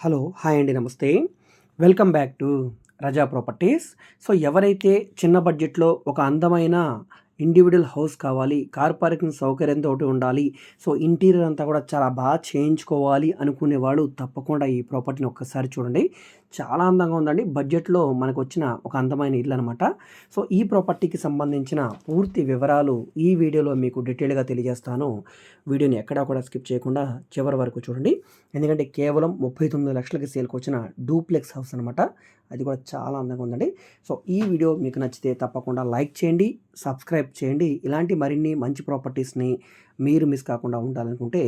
Hello hi అండి నమస్తే. Welcome back to Raza properties. So ఎవరైతే చిన్న బడ్జెట్లో ఒక అందమైన ఇండివిజువల్ హౌస్ కావాలి కార్ పార్కింగ్ సౌకర్యంతో ఒకటి ఉండాలి. సో ఇంటీరియర్ అంతా కూడా చాలా బాగా చేయించుకోవాలి అనుకునే వాళ్ళు తప్పకుండా ఈ ప్రాపర్టీని ఒక్కసారి చూడండి. చాలా అందంగా ఉందండి. బడ్జెట్లో మనకు వచ్చిన ఒక అందమైన ఇల్లు అనమాట సో ఈ ప్రాపర్టీకి సంబంధించిన పూర్తి వివరాలు ఈ వీడియోలో మీకు డీటెయిల్గా తెలియజేస్తాను. వీడియోని ఎక్కడా కూడా స్కిప్ చేయకుండా చివరి వరకు చూడండి. ఎందుకంటే కేవలం ముప్పై తొమ్మిది లక్షలకి సేల్కి వచ్చిన డూప్లెక్స్ హౌస్ అనమాట అది కూడా చాలా అందంగా ఉందండి. సో ఈ వీడియో మీకు నచ్చితే తప్పకుండా లైక్ చేయండి సబ్స్క్రైబ్ చేయండి. ఇలాంటి మరిన్ని మంచి ప్రాపర్టీస్ని మీరు మిస్ కాకుండా ఉండాలనుకుంటే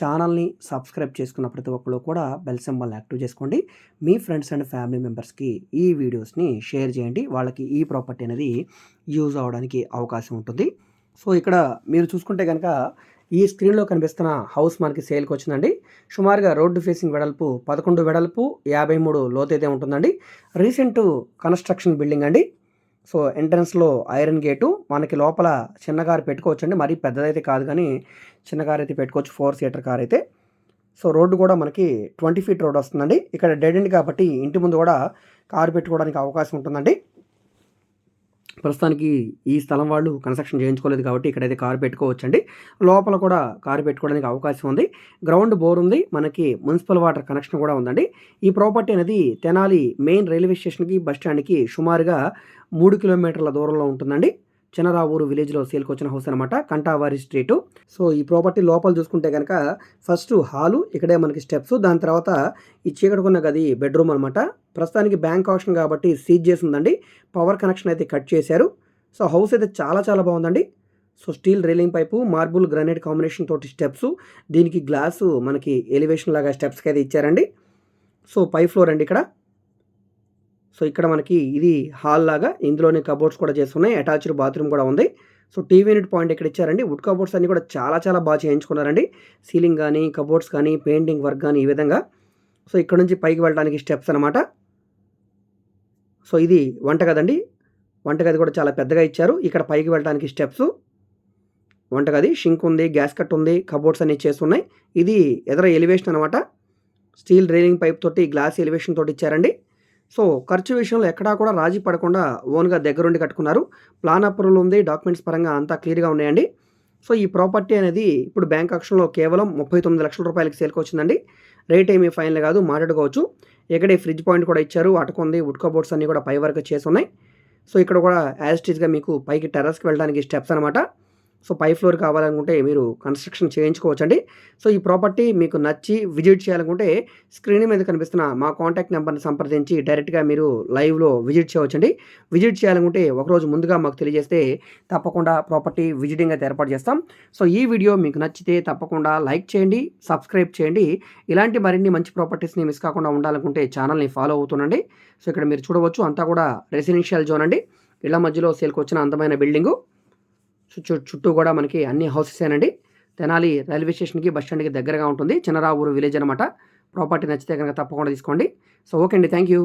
ఛానల్ని సబ్స్క్రైబ్ చేసుకున్న ప్రతి ఒక్కరు కూడా బెల్ సింబల్ని యాక్టివ్ చేసుకోండి. మీ ఫ్రెండ్స్ అండ్ ఫ్యామిలీ మెంబర్స్కి ఈ వీడియోస్ని షేర్ చేయండి. వాళ్ళకి ఈ ప్రాపర్టీ అనేది యూజ్ అవడానికి అవకాశం ఉంటుంది. సో ఇక్కడ మీరు చూసుకుంటే కనుక ఈ స్క్రీన్లో కనిపిస్తున్న హౌస్ మనకి సేల్కి వచ్చిందండి. సుమారుగా రోడ్డు ఫేసింగ్ వెడల్పు పదకొండు వెడల్పు యాభై మూడు లోతైతే ఉంటుందండి. రీసెంట్ కన్స్ట్రక్షన్ బిల్డింగ్ అండి. సో ఎంట్రన్స్లో ఐరన్ గేటు మనకి లోపల చిన్న కారు పెట్టుకోవచ్చండి. మరీ పెద్దదైతే కాదు కానీ చిన్న కారు అయితే పెట్టుకోవచ్చు. ఫోర్ సీటర్ కార్ అయితే. సో రోడ్డు కూడా మనకి ట్వంటీ ఫీట్ రోడ్ వస్తుందండి. ఇక్కడ డెడ్ ఎండ్ కాబట్టి ఇంటి ముందు కూడా కారు పెట్టుకోవడానికి అవకాశం ఉంటుందండి. ప్రస్తుతానికి ఈ స్థలం వాళ్ళు కన్స్ట్రక్షన్ చేయించుకోలేదు కాబట్టి ఇక్కడైతే కారు పెట్టుకోవచ్చండి. లోపల కూడా కారు పెట్టుకోవడానికి అవకాశం ఉంది. గ్రౌండ్ బోర్ ఉంది. మనకి మున్సిపల్ వాటర్ కనెక్షన్ కూడా ఉందండి. ఈ ప్రాపర్టీ అనేది తెనాలి మెయిన్ రైల్వే స్టేషన్కి బస్ స్టాండ్కి సుమారుగా మూడు కిలోమీటర్ల దూరంలో ఉంటుందండి. చినరావూరు విలేజ్లో సేల్కి వచ్చిన హౌస్ అనమాట కంటావారి స్ట్రీట్. సో ఈ ప్రాపర్టీ లోపల చూసుకుంటే కనుక ఫస్ట్ హాలు ఇక్కడే మనకి స్టెప్స్ దాని తర్వాత ఈ చీకటికున్న గది బెడ్రూమ్ అనమాట ప్రస్తుతానికి బ్యాంక్ ఆప్షన్ కాబట్టి సీజ్ చేసి ఉందండి పవర్ కనెక్షన్ అయితే కట్ చేశారు. సో హౌస్ అయితే చాలా చాలా బాగుందండి. So steel railing pipe marble granite combination తోటి స్టెప్స్ దీనికి గ్లాసు మనకి ఎలివేషన్ లాగా స్టెప్స్కి అయితే ఇచ్చారండి. సో పై ఫ్లోర్ అండి ఇక్కడ. సో ఇక్కడ మనకి ఇది హాల్ లాగా ఇందులోనే కబోర్డ్స్ కూడా చేస్తున్నాయి. అటాచ్డ్ బాత్రూమ్ కూడా ఉంది. సో టీవీ యూనిట్ పాయింట్ ఇక్కడ ఇచ్చారండి. వుడ్ కబోర్డ్స్ అన్ని కూడా చాలా చాలా బాగా చేయించుకున్నారండి. సీలింగ్ కానీ కబోర్డ్స్ కానీ పెయింటింగ్ వర్క్ కానీ ఈ విధంగా. సో ఇక్కడ నుంచి పైకి వెళ్ళడానికి స్టెప్స్ అనమాట సో ఇది వంటగదండి. వంటగది కూడా చాలా పెద్దగా ఇచ్చారు. ఇక్కడ పైకి వెళ్ళడానికి స్టెప్స్. వంటగది షింక్ ఉంది గ్యాస్ కట్ ఉంది కబోర్డ్స్ అన్ని చేస్తున్నాయి. ఇది ఎదర ఎలివేషన్ అనమాట స్టీల్ రైలింగ్ పైప్ తోటి గ్లాస్ ఎలివేషన్ తోటి ఇచ్చారండి. సో ఖర్చు విషయంలో ఎక్కడా కూడా రాజీ పడకుండా ఓన్గా దగ్గరుండి కట్టుకున్నారు. ప్లాన్ అప్రూవల్ ఉంది డాక్యుమెంట్స్ పరంగా అంతా క్లియర్గా ఉన్నాయండి. సో ఈ ప్రాపర్టీ అనేది ఇప్పుడు బ్యాంక్ ఆక్షన్లో కేవలం ముప్పై తొమ్మిది లక్షల రూపాయలకి సేల్కి వచ్చిందండి. రేట్ ఏమీ ఫైనల్ కాదు మాట్లాడుకోవచ్చు ఇక్కడే ఫ్రిడ్జ్ పాయింట్ కూడా ఇచ్చారు అటుకుంది వుడ్ కబోర్డ్స్ అన్నీ కూడా పై వరకు చేసి ఉన్నాయి. సో ఇక్కడ కూడా యాజ్ టీజ్గా మీకు పైకి టెర్రస్కి వెళ్ళడానికి స్టెప్స్ అనమాట సో పై ఫ్లోర్ కావాలనుకుంటే మీరు కన్స్ట్రక్షన్ చేయించుకోవచ్చండి. సో ఈ ప్రాపర్టీ మీకు నచ్చి విజిట్ చేయాలనుకుంటే స్క్రీన్ మీద కనిపిస్తున్న మా కాంటాక్ట్ నెంబర్ని సంప్రదించి డైరెక్ట్గా మీరు లైవ్లో విజిట్ చేయవచ్చండి. విజిట్ చేయాలనుకుంటే ఒకరోజు ముందుగా మాకు తెలియజేస్తే తప్పకుండా ప్రాపర్టీ విజిటింగ్ అయితే ఏర్పాటు చేస్తాం. సో ఈ వీడియో మీకు నచ్చితే తప్పకుండా లైక్ చేయండి సబ్స్క్రైబ్ చేయండి. ఇలాంటి మరిన్ని మంచి ప్రాపర్టీస్ని మిస్ కాకుండా ఉండాలనుకుంటే ఛానల్ని ఫాలో అవుతుండండి. సో ఇక్కడ మీరు చూడవచ్చు అంతా కూడా రెసిడెన్షియల్ జోన్ అండి. ఇళ్ళ మధ్యలో సేల్కి వచ్చిన అందమైన బిల్డింగు. చుట్టూ కూడా మనకి అన్ని హౌసెస్ ఏనండి. తెనాలి రైల్వే స్టేషన్కి బస్ స్టాండ్కి దగ్గరగా ఉంటుంది. చిన్నరావూరు విలేజ్ అనమాట ప్రాపర్టీ నచ్చితే కనుక తప్పకుండా తీసుకోండి. సో ఓకే అండి. Thank you